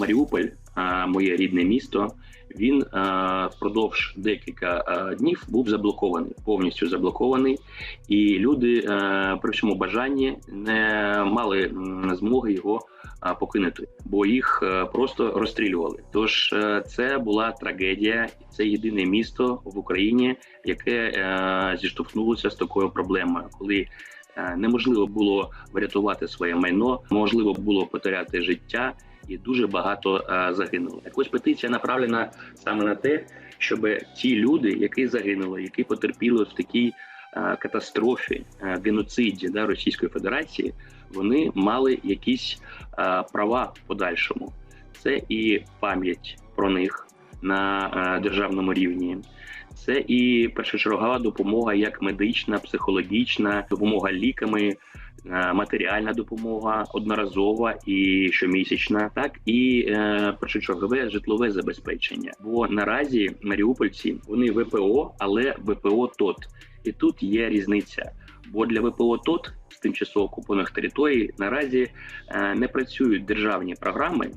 Маріуполь, а, моє рідне місто. Він впродовж декілька днів був заблокований, повністю заблокований, і люди при всьому бажанні не мали змоги його покинути, бо їх е, просто розстрілювали. Тож е, це була трагедія, це єдине місто в Україні, яке е, зіштовхнулося з такою проблемою, коли е, неможливо було врятувати своє майно, можливо було потеряти життя, і дуже багато е, загинуло. Так ось петиція направлена саме на те, щоб ті люди, які загинули, які потерпіли в такій е, катастрофі, е, геноциді да, Російської Федерації, вони мали якісь права в подальшому. Це і пам'ять про них на державному рівні. Це і першочергова допомога, як медична, психологічна, допомога ліками, матеріальна допомога одноразова і щомісячна, так і е, першочергове житлове забезпечення. Бо наразі маріупольці вони ВПО, але ВПО ТОТ. І тут є різниця. Бо для ВПО ТОТ з тимчасово окупованих територій наразі е, не працюють державні програми,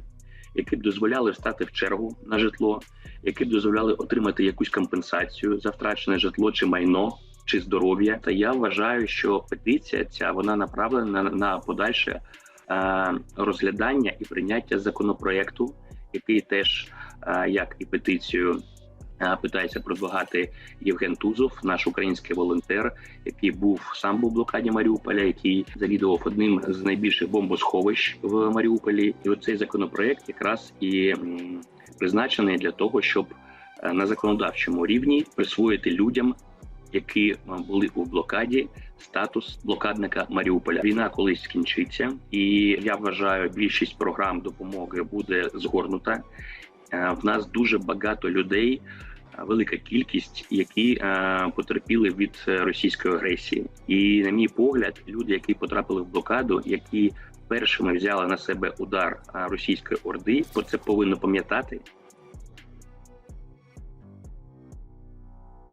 які б дозволяли встати в чергу на житло, які б дозволяли отримати якусь компенсацію за втрачене житло чи майно. Чи здоров'я, та я вважаю, що петиція ця вона направлена на, подальше е, розглядання і прийняття законопроекту, який теж е, як і петицію е, питається продвигати Євген Тузов, наш український волонтер, який був сам був в блокаді Маріуполя, який завідував одним з найбільших бомбосховищ в Маріуполі. І оцей законопроект якраз і призначений для того, щоб е, на законодавчому рівні присвоїти людям, які е, були у блокаді, статус блокадника Маріуполя. Війна колись скінчиться, і я вважаю, більшість програм допомоги буде згорнута. Е, В нас дуже багато людей е, велика кількість, які потерпіли від російської агресії. І на мій погляд, люди, які потрапили в блокаду, які першими взяли на себе удар російської орди, про це повинно пам'ятати